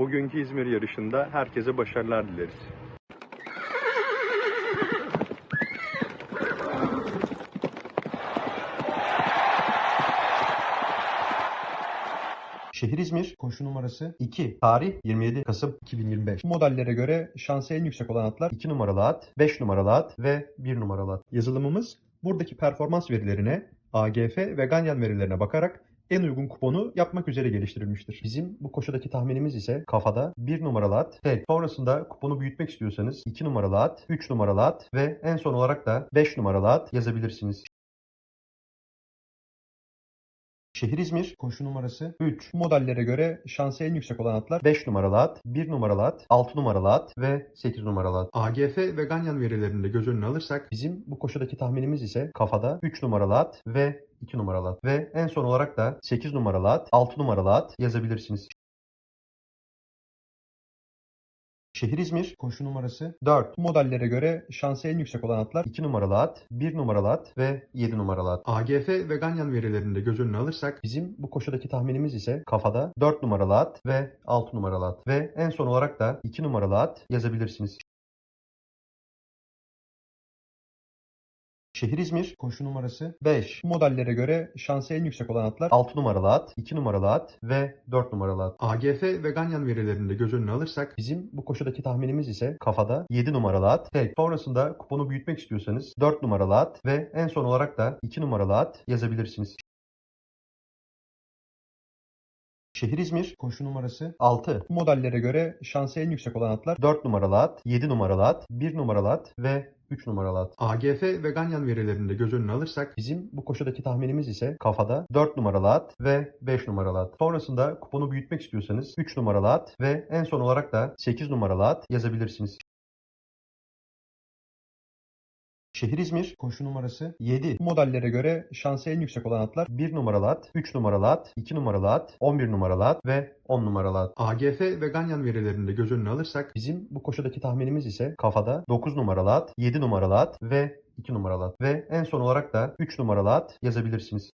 Bugünkü İzmir yarışında herkese başarılar dileriz. Şehir İzmir, koşu numarası 2. Tarih 27 Kasım 2025. Modellere göre şansı en yüksek olan atlar 2 numaralı at, 5 numaralı at ve 1 numaralı at. Yazılımımız buradaki performans verilerine, AGF ve Ganyan verilerine bakarak en uygun kuponu yapmak üzere geliştirilmiştir. Bizim bu koşudaki tahminimiz ise kafada 1 numaralı at, tek. Sonrasında kuponu büyütmek istiyorsanız 2 numaralı at, 3 numaralı at ve en son olarak da 5 numaralı at yazabilirsiniz. Şehir İzmir, koşu numarası 3. Modellere göre şansı en yüksek olan atlar 5 numaralı at, 1 numaralı at, 6 numaralı at ve 8 numaralı at. AGF ve Ganyan verilerini de göz önüne alırsak bizim bu koşudaki tahminimiz ise kafada 3 numaralı at ve 2 numaralı at. Ve en son olarak da 8 numaralı at, 6 numaralı at yazabilirsiniz. Şehir İzmir, koşu numarası 4. Modellere göre şansı en yüksek olan atlar 2 numaralı at, 1 numaralı at ve 7 numaralı at. AGF ve Ganyan verilerini de göz önüne alırsak bizim bu koşudaki tahminimiz ise kafada 4 numaralı at ve 6 numaralı at. Ve en son olarak da 2 numaralı at yazabilirsiniz. Şehir İzmir, koşu numarası 5. Modellere göre şansı en yüksek olan atlar 6 numaralı at, 2 numaralı at ve 4 numaralı at. AGF ve Ganyan verilerini de göz önüne alırsak bizim bu koşudaki tahminimiz ise kafada 7 numaralı at, tek. Sonrasında kuponu büyütmek istiyorsanız 4 numaralı at ve en son olarak da 2 numaralı at yazabilirsiniz. Şehir İzmir, koşu numarası 6. Modellere göre şansı en yüksek olan atlar 4 numaralı at, 7 numaralı at, 1 numaralı at ve 3 numaralı at. AGF ve Ganyan verilerini de göz önüne alırsak bizim bu koşudaki tahminimiz ise kafada 4 numaralı at ve 5 numaralı at. Sonrasında kuponu büyütmek istiyorsanız 3 numaralı at ve en son olarak da 8 numaralı at yazabilirsiniz. Şehir İzmir, koşu numarası 7. Modellere göre şansı en yüksek olan atlar 1 numaralı at, 3 numaralı at, 2 numaralı at, 11 numaralı at ve 10 numaralı at. AGF ve Ganyan verilerini de göz önüne alırsak bizim bu koşudaki tahminimiz ise kafada 9 numaralı at, 7 numaralı at ve 2 numaralı at. Ve en son olarak da 3 numaralı at yazabilirsiniz.